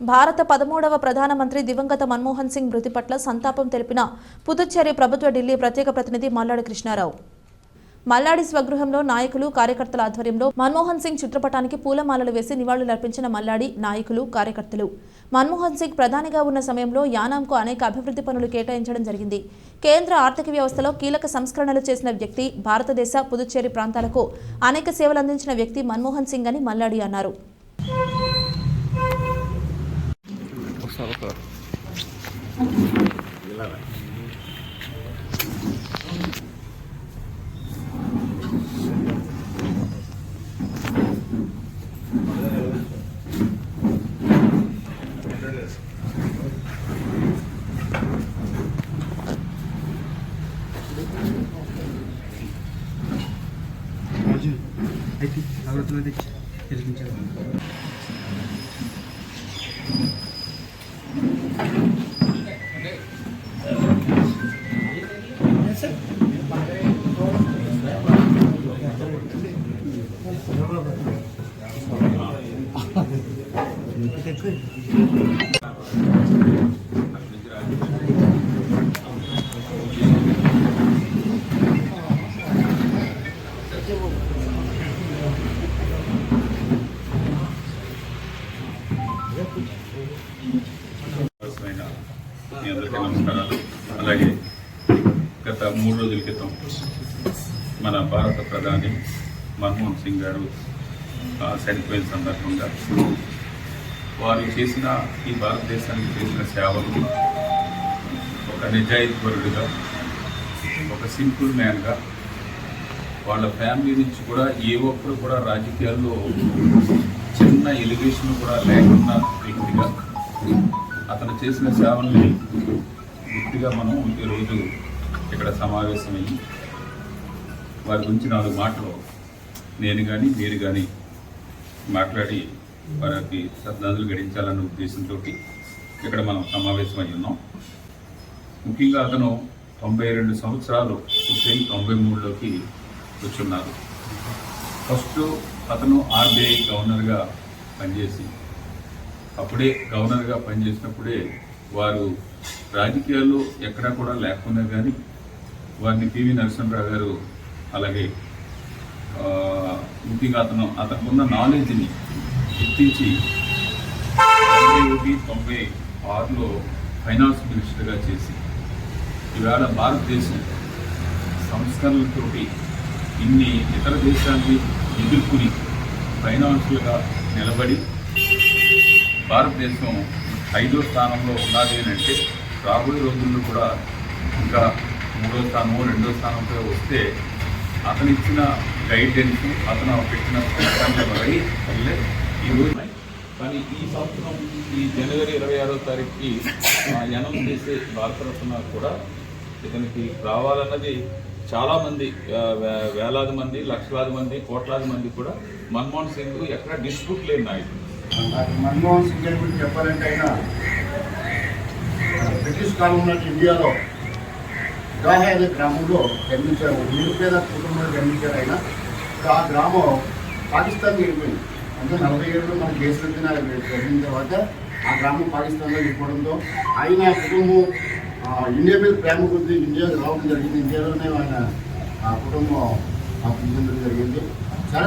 భారత పదమూడవ ప్రధానమంత్రి దివంగత మన్మోహన్ సింగ్ మృతి పట్ల సంతాపం తెలిపిన పుదుచ్చేరి ప్రభుత్వ ఢిల్లీ ప్రత్యేక ప్రతినిధి మల్లాడి కృష్ణారావు. మల్లాడి స్వగృహంలో నాయకులు కార్యకర్తల ఆధ్వర్యంలో మన్మోహన్ సింగ్ చిత్రపటానికి పూలమాలలు వేసి నివాళులర్పించిన మల్లాడి నాయకులు కార్యకర్తలు. మన్మోహన్ సింగ్ ప్రధానిగా ఉన్న సమయంలో యానాంకు అనేక అభివృద్ధి పనులు కేటాయించడం జరిగింది. కేంద్ర ఆర్థిక వ్యవస్థలో కీలక సంస్కరణలు చేసిన వ్యక్తి భారతదేశ పుదుచ్చేరి ప్రాంతాలకు అనేక సేవలు అందించిన వ్యక్తి మన్మోహన్ సింగ్ అని మల్లాడి అన్నారు. salata. Hadi, avratına dek. Elini çalın. 아, 대표 నమస్కారాలు. అలాగే గత మూడు రోజుల క్రితం మన భారత ప్రధాని మన్మోహన్ సింగ్ గారు చనిపోయిన సందర్భంగా వారు చేసిన ఈ భారతదేశానికి చేసిన సేవలు ఒక నిజాయితీపరుడిగా ఒక సింపుల్ మ్యాన్గా వాళ్ళ ఫ్యామిలీ నుంచి కూడా ఏ ఒక్కరు కూడా రాజకీయాల్లో చిన్న ఎలిగేషన్ కూడా లేకుండా వ్యక్తిగా అతను చేసిన సేవల్ని గుర్తుగా మనం ఈరోజు ఇక్కడ సమావేశమయ్యి వారి గురించి నాలుగు మాటలు నేను కానీ మీరు కానీ మాట్లాడి వారికి శ్రద్ధాంజలు గడించాలన్న ఉద్దేశంతో ఇక్కడ మనం సమావేశమై ఉన్నాం. ముఖ్యంగా అతను తొంభై రెండు సంవత్సరాలు పుట్టి తొంభై మూడులోకి కూర్చున్నారు ఫస్ట్ అతను ఆర్బీఐ గవర్నర్గా పనిచేసి అప్పుడే గవర్నర్గా పనిచేసినప్పుడే వారు రాజకీయాల్లో ఎక్కడా కూడా లేకుండా కానీ వారిని పివి నరసింహరావు గారు అలాగే ముఖ్యంగా అతను అతనుకున్న నాలెడ్జ్ని గుర్తించి తొంభై ఒకటి తొంభై ఆరులో ఫైనాన్స్ మినిస్టర్గా చేసి ఈవేళ భారతదేశం సంస్కరణలతోటి ఇన్ని ఇతర దేశాన్ని ఎదుర్కొని ఫైనాన్షియల్గా నిలబడి భారతదేశం ఐదో స్థానంలో ఉన్నది అని అంటే రాబోయే రోజుల్లో కూడా ఇంకా మూడో స్థానమో రెండో స్థానంలో వస్తే అతను ఇచ్చిన గైడెన్స్ అతను పెట్టిన సంస్కరణల వల్లే ఈరోజు కానీ ఈ సంవత్సరం ఈ జనవరి ఇరవై ఆరో తారీఖుకి అనౌన్స్ చేసే భారతరత్న కూడా ఇతనికి రావాలన్నది చాలామంది వేలాది మంది లక్షలాది మంది కోట్లాది మంది కూడా మన్మోహన్ సింగ్ ఎక్కడ డిస్ప్యూట్ లేని నాయకుడు. మన్మోహన్ సింగ్ గారి గురించి చెప్పాలంటే ఆయన బ్రిటిష్ కాలంలో ఇండియాలో గాహే అనే గ్రామంలో జన్మించారు. నిరుపేద కుటుంబంలో జన్మించారు ఆయన. ఆ గ్రామం పాకిస్తాన్కి వెళ్ళిపోయింది. అంటే నలభై ఏడులో మన దేశరత్న జరిగిన తర్వాత ఆ గ్రామం పాకిస్తాన్లో వెళ్ళిపోవడంతో ఆయన కుటుంబం ఇండియా మీద ప్రేమ కొద్ది ఇండియాకి రావడం జరిగింది. ఇండియాలోనే ఆయన ఆ కుటుంబం జరిగింది. చాలా